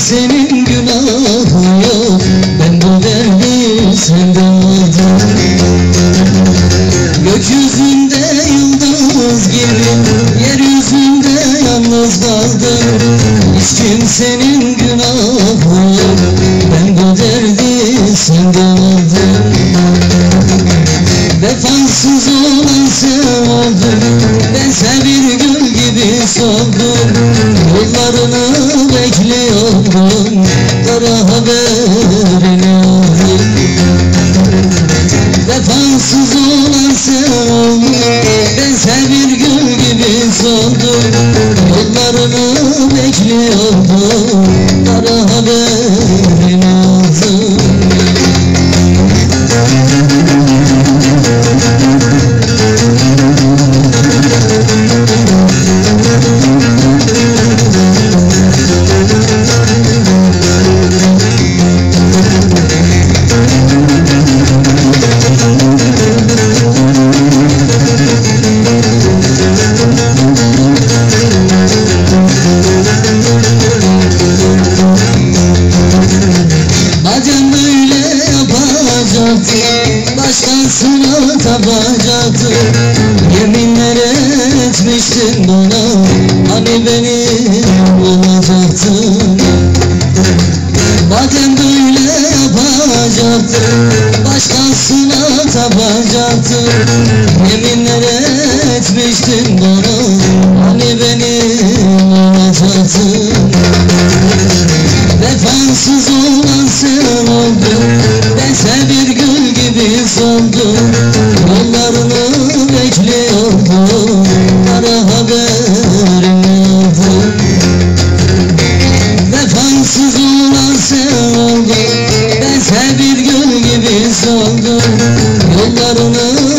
kimsenin günahı yok. Ben bu derdi senden aldım Gökyüzünde yıldız gibi Yeryüzünde yalnız kaldım. Hiç kimsenin günahı yok. Ben bu derdi senden aldım Vefasız olan sen oldun Bense bir gül gibi soldum Yollarını bekliyordum Kara haberini aldım Vefasız olan sen oldun Bense bir gül gibi soldum Yollarını bekliyordum Kara haberini yapacaktın Başkasına tapacaktın Yeminler etmiştin bana. Hani beni bulacaktın? Madem böyle yapacaktın Başkasına tapacaktın Yeminler etmiştin bana. Hani beni bulacaktın? Vefasız olan sen oldun. Bense bir soldum Yollarını bekliyordum Kara haberini aldım Vefasız olan sen oldun Bense bir gül gibi soldum Yollarını